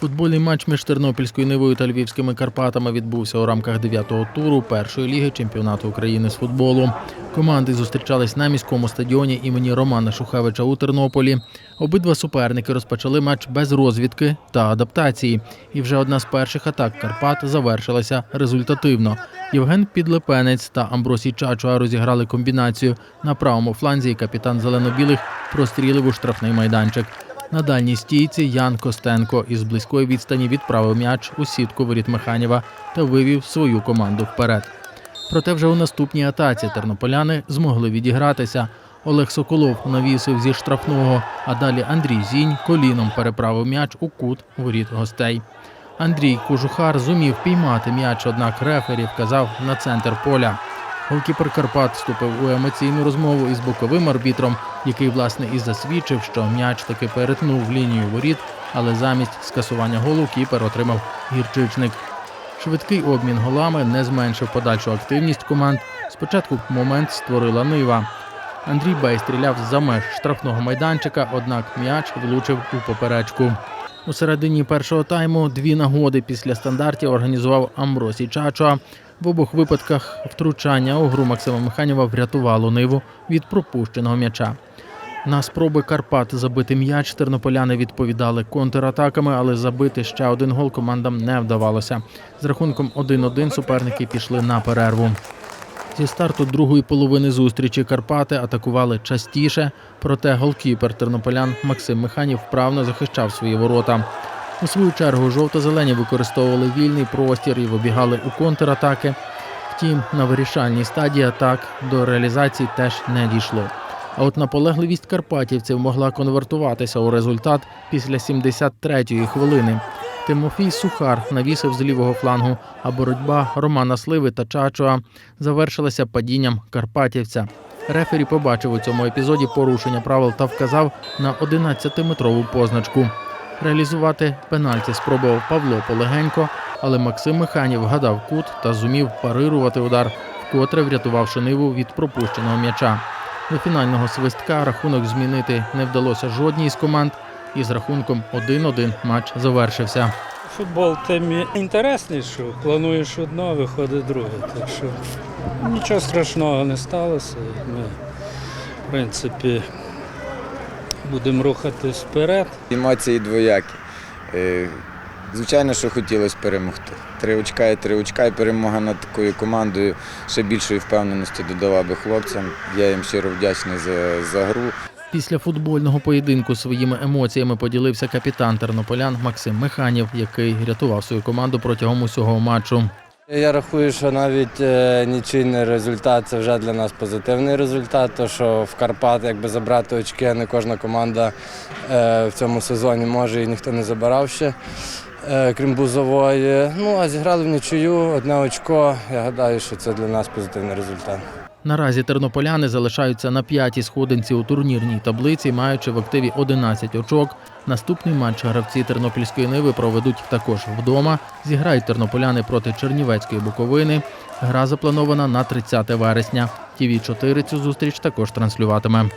Футбольний матч між Тернопільською Нивою та Львівськими Карпатами відбувся у рамках дев'ятого туру першої ліги чемпіонату України з футболу. Команди зустрічались на міському стадіоні імені Романа Шухевича у Тернополі. Обидва суперники розпочали матч без розвідки та адаптації. І вже одна з перших атак Карпат завершилася результативно. Євген Підлепенець та Амбросій Чачуа розіграли комбінацію на правому фланзі. Капітан зелено-білих прострілив у штрафний майданчик. На дальній стійці Ян Костенко із близької відстані відправив м'яч у сітку воріт Механіва та вивів свою команду вперед. Проте вже у наступній атаці тернополяни змогли відігратися. Олег Соколов навісив зі штрафного, а далі Андрій Зінь коліном переправив м'яч у кут воріт гостей. Андрій Кожухар зумів піймати м'яч, однак рефері вказав на центр поля. Голкіпер Карпат вступив у емоційну розмову із боковим арбітром, який власне і засвідчив, що м'яч таки перетнув лінію воріт, але замість скасування голу кіпер отримав гірчичник. Швидкий обмін голами не зменшив подальшу активність команд. Спочатку момент створила Нива. Андрій Бей стріляв за меж штрафного майданчика, однак м'яч влучив у поперечку. У середині першого тайму дві нагоди після стандартів організував Амбросій Чачуа. В обох випадках втручання у гру Максима Механіва врятувало ниву від пропущеного м'яча. На спроби Карпат забити м'яч тернополяни відповідали контратаками, але забити ще один гол командам не вдавалося. З рахунком 1-1 суперники пішли на перерву. Зі старту другої половини зустрічі Карпати атакували частіше, проте голкіпер тернополян Максим Механів вправно захищав свої ворота. У свою чергу жовто-зелені використовували вільний простір і вибігали у контратаки. Втім, на вирішальній стадії атак до реалізації теж не дійшло. А от наполегливість карпатівців могла конвертуватися у результат після 73-ї хвилини. Тимофій Сухар навісив з лівого флангу, а боротьба Романа Сливи та Чачуа завершилася падінням карпатівця. Рефері побачив у цьому епізоді порушення правил та вказав на 11-метрову позначку. Реалізувати пенальті спробував Павло Полегенько, але Максим Механів вгадав кут та зумів парирувати удар, вкотре врятувавши ниву від пропущеного м'яча. До фінального свистка рахунок змінити не вдалося жодній з команд, і з рахунком 1-1 матч завершився. Футбол тим і інтересний, що плануєш одно, виходить друге. Так що нічого страшного не сталося. Ми, в принципі, будемо рухатись вперед. Емоції двоякі. Е, Звичайно, що хотілося перемогти. Три очка і три очка, і перемога над такою командою ще більшої впевненості додала би хлопцям. Я їм щиро вдячний за, за гру. Після футбольного поєдинку своїми емоціями поділився капітан тернополян Максим Механів, який рятував свою команду протягом усього матчу. Я рахую, що навіть е, нічийний результат це вже для нас позитивний результат, то що в Карпат якби забрати очки, не кожна команда е, в цьому сезоні може і ніхто не забирав ще, е, крім Бузової. Ну а зіграли в нічию, одне очко. Я гадаю, що це для нас позитивний результат. Наразі тернополяни залишаються на п'ятій сходинці у турнірній таблиці, маючи в активі 11 очок. Наступний матч гравці Тернопільської Ниви проведуть також вдома. Зіграють тернополяни проти Чернівецької Буковини. Гра запланована на 30 вересня. ТІВІ 4 цю зустріч також транслюватиме.